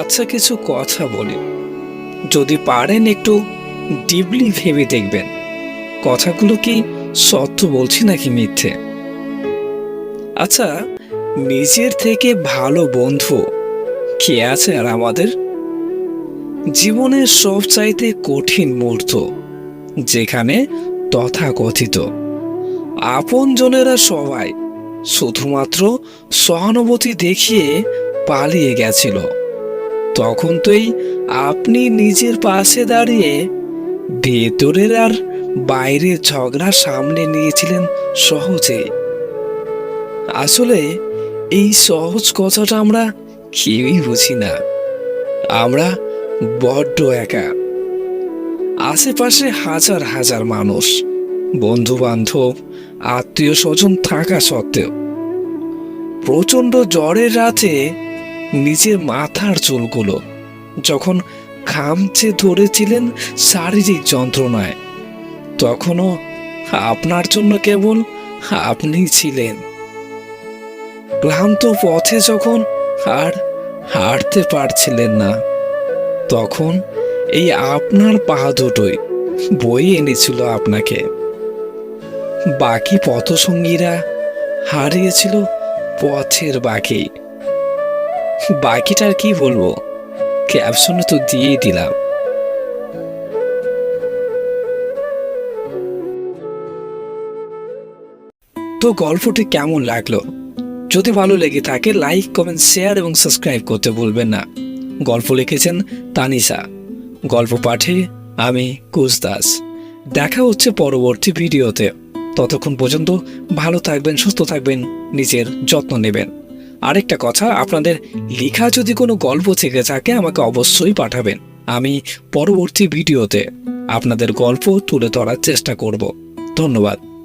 আচ্ছা কিছু কথা বলি। যদি পারেন একটু ডিপলি ভেবে দেখবেন। কথাগুলো কি সত্য বলছি নাকি মিথ্যে? আচ্ছা নিজের থেকে ভালো বন্ধু কে আছে আর আমাদের? জীবনের সবচাইতে কঠিন মুহূর্ত, যেখানে তথাকথিত। আপনজনেরা সবাই শুধুমাত্র সহানুভূতি দেখিয়ে পালিয়ে গেছিল। তখন তোই আপনি নিজের পাশে দাঁড়িয়ে ভেতরের আর বাইরের ঝগড়া সামনে নিয়েছিলেন সহজে। আসলে এই সহজ কথাটা আমরা কেউই বুঝি না। আমরা বড্ড একা। আশেপাশে হাজার হাজার মানুষ বন্ধু বান্ধব আত্মীয় স্বজন থাকা সত্ত্বেও। প্রচণ্ড জ্বরের রাতে নিজের মাথার চুলগুলো। যখন খামচে ধরেছিলেন শারীরিক যন্ত্রণায়, তখনও আপনার জন্য কেবল আপনিই ছিলেন। ক্লান্ত পথে যখন আর হাঁটতে পারছিলেন না, তখন এই আপনার পা দুটোই বই এনেছিল আপনাকে। বাকি পথসঙ্গীরা হারিয়েছিল পথের বাকি। বাকিটার কি বলব? ক্যাপশনে তো দিয়েই দিলাম। তো গল্পটি কেমন লাগল? যদি ভালো লেগে থাকে লাইক কমেন্ট শেয়ার এবং সাবস্ক্রাইব করতে ভুলবেন না। গল্প লিখেছেন তানিসা গল্প পাঠে আমি কুসদাস দেখা হচ্ছে পরবর্তী ভিডিওতে। ততক্ষণ পর্যন্ত ভালো থাকবেন, সুস্থ থাকবেন, নিজের যত্ন নেবেন। আরেকটা কথা, আপনাদের লেখা যদি কোনো গল্প থেকে থাকে, আমাকে অবশ্যই পাঠাবেন। আমি পরবর্তী ভিডিওতে আপনাদের গল্প তুলে ধরার চেষ্টা করব। ধন্যবাদ।